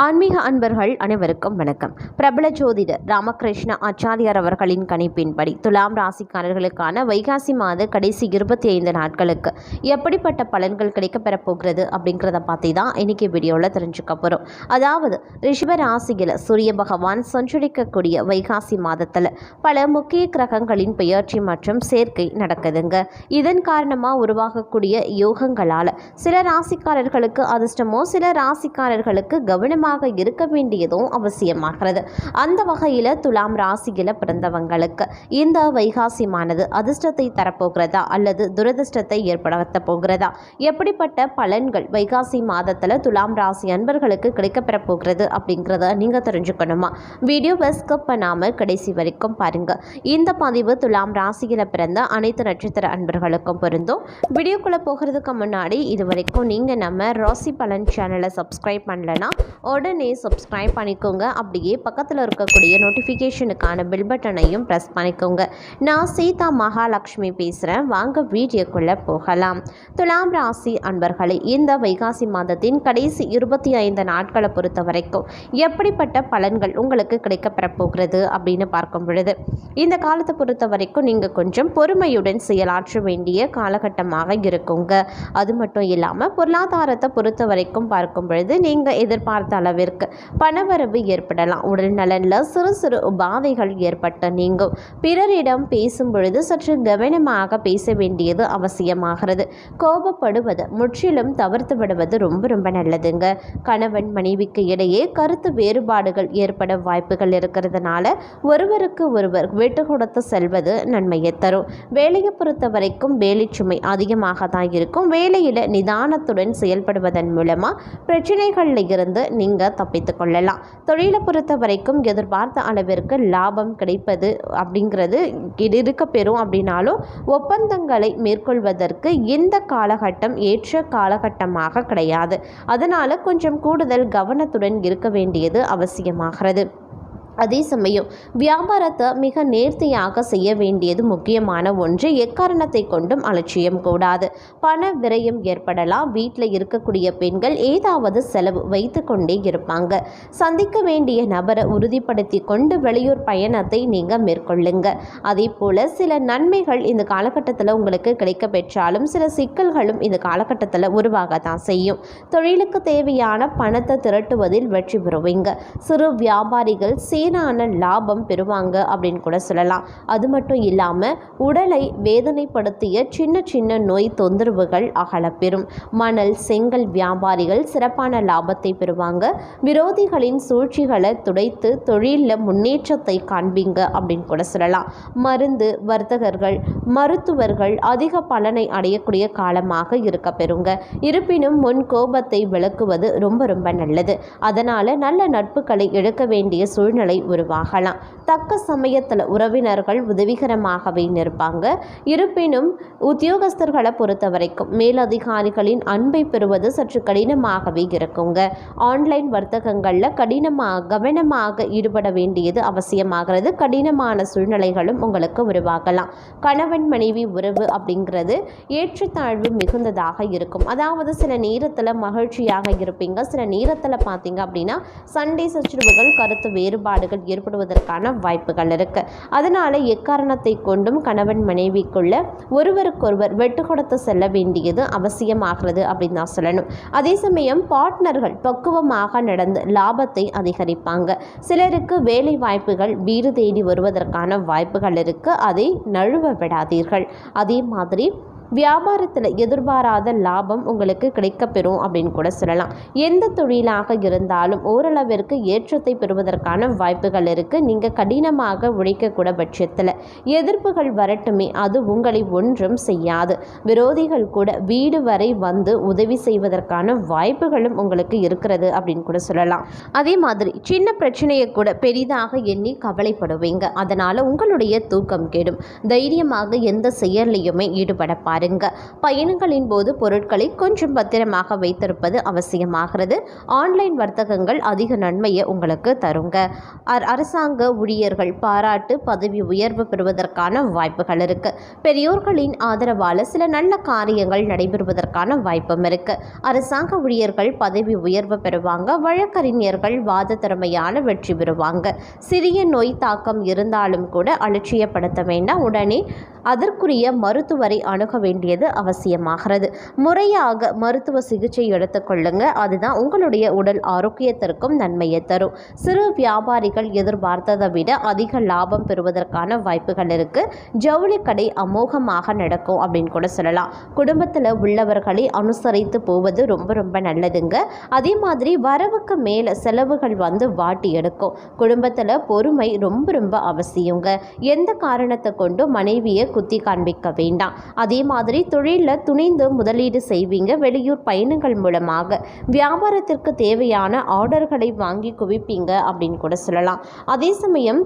ஆன்மீக அன்பர்கள் அனைவருக்கும் வணக்கம். பிரபல ஜோதிடர் ராமகிருஷ்ண ஆச்சாரியார் அவர்களின் கணிப்பின்படி துலாம் ராசிக்காரர்களுக்கான வைகாசி மாத கடைசி இருபத்தி ஐந்து நாட்களுக்கு எப்படிப்பட்ட பலன்கள் கிடைக்கப்பெறப் போகிறது அப்படிங்கிறத பார்த்து தான் இன்னைக்கு வீடியோவில் தெரிஞ்சுக்க போகிறோம் அதாவது ரிஷப ராசியில் சூரிய பகவான் சஞ்சரிக்கக்கூடிய வைகாசி மாதத்தில் பல முக்கிய கிரகங்களின் பெயர்ச்சி மற்றும் சேர்க்கை நடக்குதுங்க. இதன் காரணமாக உருவாகக்கூடிய யோகங்களால் சில ராசிக்காரர்களுக்கு அதிர்ஷ்டமோ சில ராசிக்காரர்களுக்கு கவனம் கவனமாக இருக்க வேண்டியதும் அவசியமாகிறது. அந்த வகையில் துலாம் ராசியில் பிறந்தவங்களுக்கு இந்த வைகாசியமானது அதிர்ஷ்டத்தை தரப்போகிறதா? அல்லது துரதிர்ஷ்டத்தை ஏற்படுத்த போகிறதா? எப்படிப்பட்ட பலன்கள் வைகாசி மாதத்தில் துலாம் ராசி அன்பர்களுக்கு கிடைக்கப்பெற போகிறது அப்படிங்கிறத நீங்கள் தெரிஞ்சுக்கணுமா? வீடியோவை ஸ்கிப் பண்ணாமல் கடைசி வரைக்கும் பாருங்கள் இந்த பதிவு துலாம் ராசியில் பிறந்த அனைத்து நட்சத்திர அன்பர்களுக்கும் பொருந்தும். வீடியோக்குள்ளே போகிறதுக்கு முன்னாடி இது வரைக்கும் நீங்கள் நம்ம ராசி பலன் சேனலை சப்ஸ்கிரைப் பண்ணலன்னா உடனே சப்ஸ்கிரைப் பண்ணிக்கோங்க. அப்படியே பக்கத்தில் இருக்கக்கூடிய நோட்டிஃபிகேஷனுக்கான பெல் பட்டனையும் ப்ரெஸ் பண்ணிக்கோங்க. நான் சீதா மகாலட்சுமி பேசுகிறேன் வாங்க வீடியோக்குள்ளே போகலாம். துலாம் ராசி அன்பர்களே இந்த வைகாசி மாதத்தின் கடைசி இருபத்தி ஐந்து நாட்களை பொறுத்த வரைக்கும் எப்படிப்பட்ட பலன்கள் உங்களுக்கு கிடைக்கப்பெறப்போகிறது அப்படின்னு பார்க்கும் பொழுது இந்த காலத்தை பொறுத்த வரைக்கும் நீங்கள் கொஞ்சம் பொறுமையுடன் செயலாற்ற வேண்டிய காலகட்டமாக இருக்குங்க. அது மட்டும் இல்லாமல் பொருளாதாரத்தை பொறுத்த வரைக்கும் பார்க்கும் பொழுது நீங்கள் எதிர்பார்த்த அளவிற்கு பணவரவு ஏற்படலாம். உடல் நலனில் சிறு சிறு உபாதைகள் ஏற்பட்ட நீங்கும். பிறரிடம் பேசும் பொழுது சற்று கவனமாக பேச வேண்டியது அவசியமாகிறது. கோபப்படுவது முற்றிலும் தவிர்த்து விடுவது ரொம்ப ரொம்ப நல்லதுங்க. கணவன் மனைவிக்கு இடையே கருத்து வேறுபாடுகள் ஏற்பட வாய்ப்புகள் இருக்கிறதுனால ஒருவருக்கு ஒருவர் விட்டு கொடுத்து செல்வது நன்மையை தரும். வேலையை பொறுத்த வரைக்கும் வேலை சுமை அதிகமாக தான் இருக்கும். வேலையில் நிதானத்துடன் செயல்படுவதன் மூலமாக பிரச்சனைகளில் இருந்து நீங்கள் தப்பித்து கொள்ளலாம். தொழிலை பொறுத்த வரைக்கும் எதிர்பார்த்த அளவிற்கு லாபம் கிடைப்பது அப்படிங்கிறது இருக்க பெறும் அப்படின்னாலும் ஒப்பந்தங்களை மேற்கொள்வதற்கு இந்த காலகட்டம் ஏற்ற காலகட்டமாக கிடையாது. அதனால் கொஞ்சம் கூடுதல் கவனத்துடன் இருக்க வேண்டியது அவசியமாகிறது. அதே சமயம் வியாபாரத்தை மிக நேர்த்தியாக செய்ய வேண்டியது முக்கியமான ஒன்று எக்காரணத்தை கொண்டும் அலட்சியம் கூடாது. பண விரயம் ஏற்படலாம். வீட்டில் இருக்கக்கூடிய பெண்கள் ஏதாவது செலவு வைத்து கொண்டே இருப்பாங்க. சந்திக்க வேண்டிய நபரை உறுதிப்படுத்தி கொண்டு வெளியூர் பயணத்தை நீங்கள் மேற்கொள்ளுங்க. அதே போல் சில நன்மைகள் இந்த காலகட்டத்தில் உங்களுக்கு கிடைக்க பெற்றாலும் சில சிக்கல்களும் இந்த காலகட்டத்தில் உருவாக தான் செய்யும். தொழிலுக்கு தேவையான பணத்தை திரட்டுவதில் வெற்றி பெறுவீங்க. சிறு வியாபாரிகள் சீரான லாபம் பெறுவாங்க அப்படின்னு கூட சொல்லலாம். அது மட்டும் இல்லாமல் உடலை வேதனைப்படுத்திய சின்ன சின்ன நோய் தொந்தரவுகள் அகலப்பெறும். மணல் செங்கல் வியாபாரிகள் சிறப்பான லாபத்தை பெறுவாங்க. விரோதிகளின் சூழ்ச்சிகளை துடைத்து தொழிலில் முன்னேற்றத்தை காண்பீங்க அப்படின்னு கூட சொல்லலாம். மருந்து வர்த்தகர்கள் மருத்துவர்கள் அதிக பலனை அடையக்கூடிய காலமாக இருக்க பெறுங்க. இருப்பினும் முன் கோபத்தை விளக்குவது ரொம்ப ரொம்ப நல்லது. அதனால் நல்ல நட்புகளை இழக்க வேண்டிய சூழ்நிலை உருவாகலாம். தக்க சமயத்தில் உறவினர்கள் உதவிகரமாகவே நிற்பாங்க. இருப்பினும் உத்தியோகஸ்தர்களை பொறுத்த வரைக்கும் மேலதிகாரிகளின் அன்பை பெறுவது சற்று கடினமாகவே இருக்குங்க. ஆன்லைன் வர்த்தகங்களில் கடினமாக கவனமாக ஈடுபட வேண்டியது அவசியமாகிறது. கடினமான சூழ்நிலைகளும் உங்களுக்கு உருவாகலாம். கணவன் மனைவி உறவு அப்படிங்கிறது ஏற்றத்தாழ்வு மிகுந்ததாக இருக்கும். அதாவது சில நேரத்தில் மகிழ்ச்சியாக இருப்பீங்க. சில நேரத்தில் பார்த்தீங்க அப்படின்னா சண்டை சச்சுரவுகள் கருத்து வேறுபாடு வேறுபாடுகள் ஏற்படுவதற்கான வாய்ப்புகள் இருக்குது அதனால் எக்காரணத்தை கொண்டும் கணவன் மனைவிக்குள்ள ஒருவருக்கொருவர் வெட்டு கொடுத்து செல்ல வேண்டியது அவசியமாகிறது அப்படின்னு தான் சொல்லணும். அதே சமயம் பார்ட்னர்கள் பக்குவமாக நடந்து லாபத்தை அதிகரிப்பாங்க. சிலருக்கு வேலை வாய்ப்புகள் வீடு தேடி வருவதற்கான வாய்ப்புகள் இருக்குது அதை நழுவ விடாதீர்கள். அதே மாதிரி வியாபாரத்தில் எதிர்பாராத லாபம் உங்களுக்கு கிடைக்கப்பெறும் அப்படின்னு கூட சொல்லலாம். எந்த தொழிலாக இருந்தாலும் ஓரளவிற்கு ஏற்றத்தை பெறுவதற்கான வாய்ப்புகள் இருக்குது நீங்கள் கடினமாக உழைக்கக்கூட பட்சத்தில் எதிர்ப்புகள் வரட்டுமே அது உங்களை ஒன்றும் செய்யாது. விரோதிகள் கூட வீடு வரை வந்து உதவி செய்வதற்கான வாய்ப்புகளும் உங்களுக்கு இருக்கிறது அப்படின்னு கூட சொல்லலாம். அதே மாதிரி சின்ன பிரச்சனையை கூட பெரிதாக எண்ணி கவலைப்படுவீங்க. அதனால் உங்களுடைய தூக்கம் கெடும். தைரியமாக எந்த செயல்லையுமே ஈடுபட பாரு பாருங்க. பயணங்களின் போது பொருட்களை கொஞ்சம் பத்திரமாக வைத்திருப்பது அவசியமாகிறது. ஆன்லைன் வர்த்தகங்கள் அதிக நன்மையை உங்களுக்கு தருங்க. அரசாங்க ஊழியர்கள் பாராட்டு பதவி உயர்வு பெறுவதற்கான வாய்ப்புகள் இருக்கு. பெரியோர்களின் ஆதரவால் சில நல்ல காரியங்கள் நடைபெறுவதற்கான வாய்ப்பும் இருக்கு. அரசாங்க ஊழியர்கள் பதவி உயர்வு பெறுவாங்க. வழக்கறிஞர்கள் வாத திறமையான வெற்றி பெறுவாங்க. சிறிய நோய் தாக்கம் இருந்தாலும் கூட அலட்சியப்படுத்த வேண்டாம். உடனே அதற்குரிய மருத்துவரை அணுக வேண்டியது அவசியமாகிறது. முறையாக மருத்துவ சிகிச்சை எடுத்துக்கொள்ளுங்க அதுதான் உங்களுடைய உடல் ஆரோக்கியத்திற்கும் நன்மையை தரும். சிறு வியாபாரிகள் எதிர்பார்த்ததை விட அதிக லாபம் பெறுவதற்கான வாய்ப்புகள் இருக்கு. ஜவுளி கடை அமோகமாக நடக்கும் அப்படின்னு கூட சொல்லலாம். குடும்பத்தில் உள்ளவர்களை அனுசரித்து போவது ரொம்ப ரொம்ப நல்லதுங்க. அதே மாதிரி வரவுக்கு மேலே செலவுகள் வந்து வாட்டி எடுக்கும். குடும்பத்தில் பொறுமை ரொம்ப ரொம்ப அவசியங்க. எந்த காரணத்தை கொண்டும் மனைவியை குத்தி காண்பிக்க வேண்டாம். அதே மாதிரி தொழிலில் துணிந்து முதலீடு செய்வீங்க. வெளியூர் பயணங்கள் மூலமாக வியாபாரத்திற்கு தேவையான ஆர்டர்களை வாங்கி குவிப்பீங்க அப்படின்னு கூட சொல்லலாம். அதே சமயம்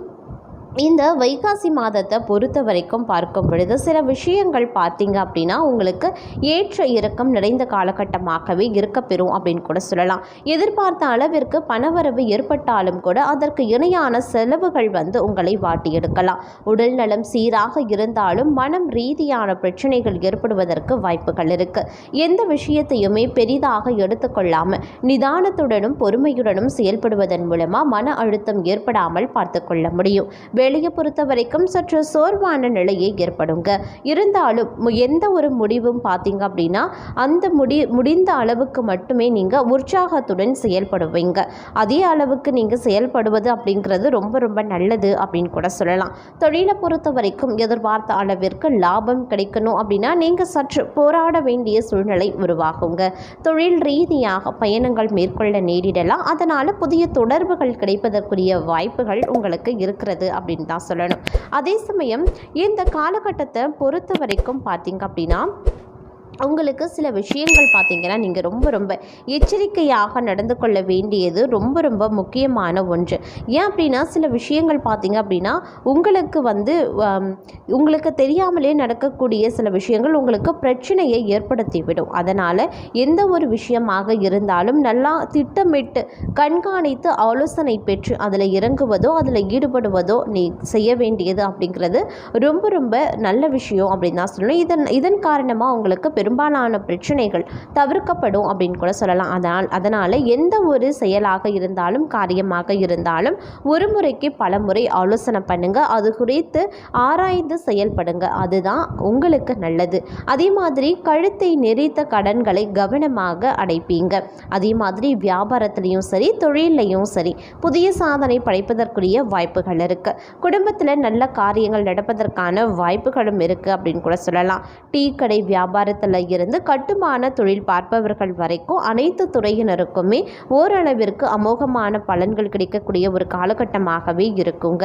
இந்த வைகாசி மாதத்தை பொறுத்த வரைக்கும் பார்க்கும் பொழுது சில விஷயங்கள் பார்த்தீங்க அப்படின்னா உங்களுக்கு ஏற்ற இறக்கம் நிறைந்த காலகட்டமாகவே இருக்கப்பெறும் அப்படின்னு கூட சொல்லலாம். எதிர்பார்த்த அளவிற்கு பணவரவு ஏற்பட்டாலும் கூட அதற்கு இணையான செலவுகள் வந்து உங்களை வாட்டி எடுக்கலாம். உடல் நலம் சீராக இருந்தாலும் மனம் ரீதியான பிரச்சனைகள் ஏற்படுவதற்கு வாய்ப்புகள் இருக்கு. எந்த விஷயத்தையுமே பெரிதாக எடுத்துக்கொள்ளாமல் நிதானத்துடனும் பொறுமையுடனும் செயல்படுவதன் மூலமா மன அழுத்தம் ஏற்படாமல் பார்த்து கொள்ள முடியும். வேலையை பொறுத்த வரைக்கும் சற்று சோர்வான நிலையே ஏற்படுங்க. இருந்தாலும் எந்த ஒரு முடிவும் பார்த்தீங்க அப்படின்னா அந்த முடி முடிந்த அளவுக்கு மட்டுமே நீங்கள் உற்சாகத்துடன் செயல்படுவீங்க. அதே அளவுக்கு நீங்கள் செயல்படுவது அப்படிங்கிறது ரொம்ப ரொம்ப நல்லது அப்படின்னு கூட சொல்லலாம். தொழிலை பொறுத்த வரைக்கும் எதிர்பார்த்த அளவிற்கு லாபம் கிடைக்கணும் அப்படின்னா நீங்கள் சற்று போராட வேண்டிய சூழ்நிலை உருவாகுங்க. தொழில் ரீதியாக பயணங்கள் மேற்கொள்ள நேரிடலாம். அதனால் புதிய தொடர்புகள் கிடைப்பதற்குரிய வாய்ப்புகள் உங்களுக்கு இருக்கிறது அப்படின்னு தான் சொல்லணும். அதே சமயம் இந்த காலகட்டத்தை பொறுத்த வரைக்கும் பார்த்தீங்க அப்படின்னா உங்களுக்கு சில விஷயங்கள் பார்த்தீங்கன்னா நீங்கள் ரொம்ப ரொம்ப எச்சரிக்கையாக நடந்து கொள்ள வேண்டியது ரொம்ப ரொம்ப முக்கியமான ஒன்று. ஏன் அப்படின்னா சில விஷயங்கள் பார்த்தீங்க அப்படின்னா உங்களுக்கு வந்து உங்களுக்கு தெரியாமலே நடக்கக்கூடிய சில விஷயங்கள் உங்களுக்கு பிரச்சனையை ஏற்படுத்திவிடும். அதனால் எந்த ஒரு விஷயமாக இருந்தாலும் நல்லா திட்டமிட்டு கண்காணித்து ஆலோசனை பெற்று அதில் இறங்குவதோ அதில் ஈடுபடுவதோ நீ செய்ய வேண்டியது அப்படிங்கிறது ரொம்ப ரொம்ப நல்ல விஷயம் அப்படின்னு தான் சொல்லணும் இதன் இதன் காரணமாக உங்களுக்கு பெரும்பாலான பிரச்சனைகள் தவிர்க்கப்படும் அப்படின்னு கூட சொல்லலாம். அதனால் அதனால் எந்த ஒரு செயலாக இருந்தாலும் காரியமாக இருந்தாலும் ஒரு முறைக்கு பல முறை ஆலோசனை பண்ணுங்கள் அது குறித்து ஆராய்ந்து செயல்படுங்க. அதுதான் உங்களுக்கு நல்லது. அதே மாதிரி கழுத்தை நெறித்த கடன்களை கவனமாக அடைப்பீங்க. அதே மாதிரி வியாபாரத்திலையும் சரி தொழிலையும் சரி புதிய சாதனை படைப்பதற்குரிய வாய்ப்புகள் இருக்கு. குடும்பத்தில் நல்ல காரியங்கள் நடப்பதற்கான வாய்ப்புகளும் இருக்கு அப்படின்னு கூட சொல்லலாம். டீ கடை வியாபாரத்தில் இருந்து கட்டுமான தொழில் பார்ப்பவர்கள் வரைக்கும் அனைத்து துறையினருக்குமே ஓரளவிற்கு அமோகமான பலன்கள் கிடைக்கக்கூடிய ஒரு காலகட்டமாகவே இருக்குங்க.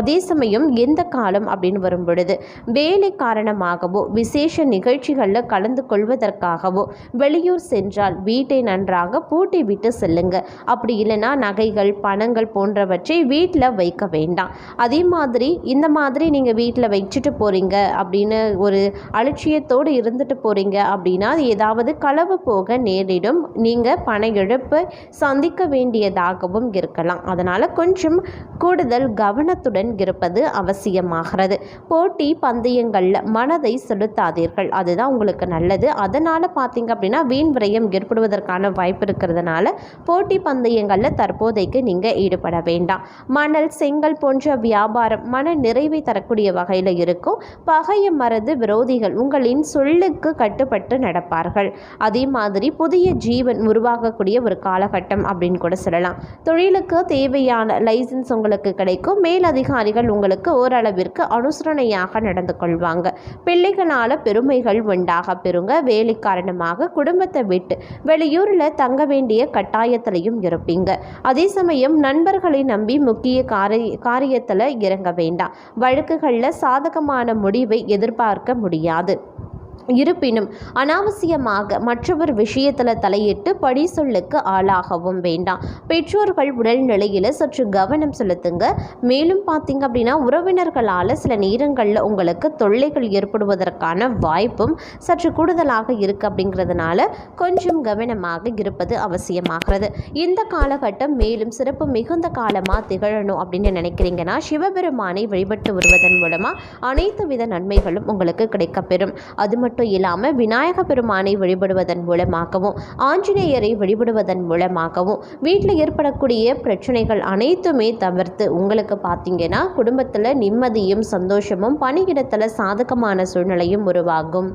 அதே சமயம் எந்த காலம் அப்படின்னு வரும் பொழுது வேலை காரணமாகவோ விசேஷ நிகழ்ச்சிகளில் கலந்து கொள்வதற்காகவோ வெளியூர் சென்றால் வீட்டை நன்றாக பூட்டி விட்டு செல்லுங்க. அப்படி இல்லைன்னா நகைகள் பணங்கள் போன்றவற்றை வீட்டில் வைக்க வேண்டாம். அதே மாதிரி இந்த மாதிரி நீங்கள் வீட்டில் வச்சுட்டு போகிறீங்க அப்படின்னு ஒரு அலட்சியத்தோடு இருந்துட்டு போகிறீங்க அப்படின்னா ஏதாவது களவு போக நேரிடும். நீங்கள் பண இழப்பு சந்திக்க வேண்டியதாகவும் இருக்கலாம். அதனால் கொஞ்சம் கூடுதல் கவனத்துடன் இருப்பது அவசியமாகிறது. போட்டி பந்தயங்களில் மனதை செலுத்தாதீர்கள். அதுதான் உங்களுக்கு நல்லது. அதனால் பார்த்தீங்க அப்படின்னா வீண் விரயம் ஏற்படுவதற்கான வாய்ப்பு இருக்கிறதுனால போட்டி பந்தயங்களில் தற்போதைக்கு நீங்கள் ஈடுபட வேண்டாம். மணல் செங்கல் போன்ற வியாபாரம் மன நிறைவை தரக்கூடிய வகையில் இருக்கும். பகைய மறந்து விரோதிகள் உங்களின் சொல்லுக்கு கட்டுப்பட்டு நடப்பார்கள். அதே மாதிரி புதிய ஜீவன் உருவாகக்கூடிய ஒரு காலகட்டம் அப்படின்னு கூட சொல்லலாம். தொழிலுக்கு தேவையான லைசன்ஸ் உங்களுக்கு கிடைக்கும். மேலதிகாரிகள் உங்களுக்கு ஓரளவிற்கு அனுசரணையாக நடந்து கொள்வாங்க. பிள்ளைகளால் பெருமைகள் உண்டாக பெறுங்க. வேலை காரணமாக குடும்பத்தை விட்டு வெளியூரில் தங்க வேண்டிய கட்டாயத்திலையும் இருப்பீங்க. அதே சமயம் நண்பர்களை நம்பி முக்கிய காரிய காரியத்தில் இறங்க வேண்டாம். வழக்குகளில் சாதகமான முடிவை எதிர்பார்க்க முடியாது. இருப்பினும் அனாவசியமாக மற்றவர் விஷயத்தில் தலையிட்டு படி சொல்லுக்கு ஆளாகவும் வேண்டாம். பெற்றோர்கள் உடல்நிலையில் சற்று கவனம் செலுத்துங்க. மேலும் பார்த்தீங்க அப்படின்னா உறவினர்களால் சில நேரங்களில் உங்களுக்கு தொல்லைகள் ஏற்படுவதற்கான வாய்ப்பும் சற்று கூடுதலாக இருக்குது அப்படிங்கிறதுனால கொஞ்சம் கவனமாக இருப்பது அவசியமாகிறது. இந்த காலகட்டம் மேலும் சிறப்பு மிகுந்த காலமாக திகழணும் அப்படின்னு நினைக்கிறீங்கன்னா சிவபெருமானை வழிபட்டு வருவதன் மூலமாக அனைத்து வித நன்மைகளும் உங்களுக்கு கிடைக்கப்பெறும். அது மட்டும் மட்டும் இல்லாமல் விநாயக பெருமானை வழிபடுவதன் மூலமாகவும் ஆஞ்சநேயரை வழிபடுவதன் மூலமாகவும் வீட்டில் ஏற்படக்கூடிய பிரச்சனைகள் அனைத்துமே தவிர்த்து உங்களுக்கு பார்த்தீங்கன்னா குடும்பத்தில் நிம்மதியும் சந்தோஷமும் பணியிடத்தில் சாதகமான சூழ்நிலையும் உருவாகும்.